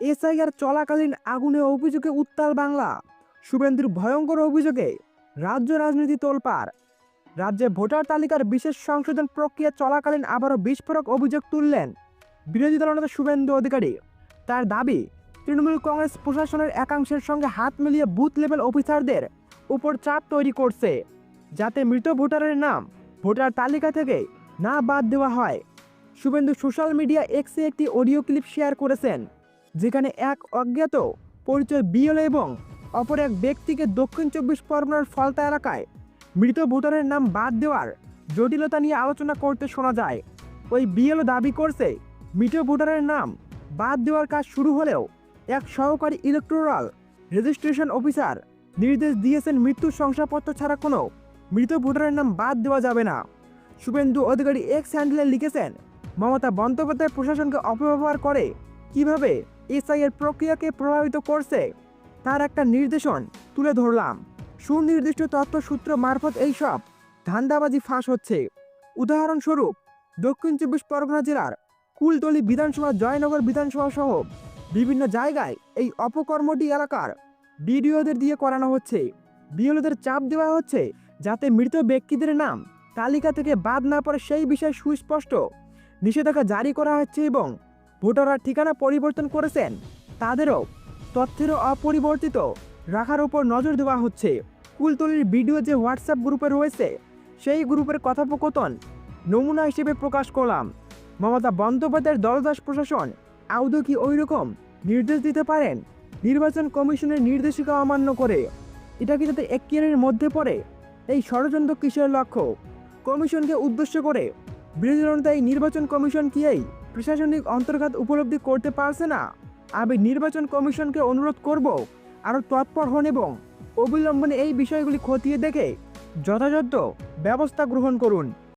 SIR চলাকালীন আগুনে অভিযোগে উত্তাল বাংলা, শুভেন্দুর ভয়ঙ্কর অভিযোগে রাজ্য রাজনীতি তোলপাড়। রাজ্যে ভোটার তালিকার বিশেষ সংশোধন প্রক্রিয়া চলাকালীন আবারও বিস্ফোরক অভিযোগ তুললেন বিরোধী দলনেতা শুভেন্দু অধিকারী। তার দাবি, তৃণমূল কংগ্রেস প্রশাসনের একাংশের সঙ্গে হাত মিলিয়ে বুথ লেভেল অফিসারদের উপর চাপ তৈরি করছে, যাতে মৃত ভোটারের নাম ভোটার তালিকা থেকে না বাদ দেওয়া হয়। শুভেন্দু সোশ্যাল মিডিয়া এক্সে একটি অডিও ক্লিপ শেয়ার করেছেন। যেখানে এক অজ্ঞাত পরিচয় বিএল এবং অপর এক ব্যক্তিকে দক্ষিণ চব্বিশ পরগনার ফলতা এলাকায় মৃত ভোটারের নাম বাদ দেওয়ার জটিলতা নিয়ে আলোচনা করতে শোনা যায়। ওই বিএলও দাবি করছে, মৃত ভোটারের নাম বাদ দেওয়ার কাজ শুরু হলেও এক সহকারী ইলেকট্রাল রেজিস্ট্রেশন অফিসার নির্দেশ দিয়েছেন মৃত্যুর শংসাপত্র ছাড়া কোনো মৃত ভোটারের নাম বাদ দেওয়া যাবে না। শুভেন্দু অধিকারী এক্স হ্যান্ডেলে লিখেছেন, মমতা বন্দ্যোপাধ্যায় প্রশাসনকে অপব্যবহার করে কীভাবে এসআই এর প্রক্রিয়াকে প্রভাবিত করছে। তার একটা নির্দেশন তুলে ধরলাম। সুনির্দিষ্ট তথ্যসূত্র মারফত এইসব ধান্দাবাজি ফাঁস হচ্ছে। উদাহরণস্বরূপ, দক্ষিণ চব্বিশ পরগনা জেলার কুলতলি বিধানসভা, জয়নগর বিধানসভা সহ বিভিন্ন জায়গায় এই অপকর্মটি এলাকার বিডিওদের দিয়ে করানো হচ্ছে। বিএলওদের চাপ দেওয়া হচ্ছে যাতে মৃত ব্যক্তিদের নাম তালিকা থেকে বাদ না পড়ে সেই বিষয়ে সুস্পষ্ট নিষেধাজ্ঞা জারি করা হচ্ছে এবং ভোটাররা ঠিকানা পরিবর্তন করেছেন। তাদেরও তথ্যেরও অপরিবর্তিত রাখার উপর নজর দেওয়া হচ্ছে। কুলতলির ভিডিও যে হোয়াটসঅ্যাপ গ্রুপে রয়েছে, সেই গ্রুপের কথোপকথন নমুনা হিসেবে প্রকাশ করলাম। মমতা বন্দ্যোপাধ্যায়ের দলদাস প্রশাসন আদৌ কি ওই রকম নির্দেশ দিতে পারেন? নির্বাচন কমিশনের নির্দেশিকা অমান্য করে। এটা কি তাদের একিয়ারের মধ্যে পড়ে? এই ষড়যন্ত্র কিসের লক্ষ্য? কমিশনকে উদ্দেশ্য করে বিরোধী এই নির্বাচন কমিশন কি এই প্রশাসনিক অন্তর্ঘাত উপলব্ধি করতে পারছে না। আমি নির্বাচন কমিশনকে অনুরোধ করব, আরও তৎপর হন এবং অবিলম্বনে এই বিষয়গুলি খতিয়ে দেখে যথাযথ ব্যবস্থা গ্রহণ করুন।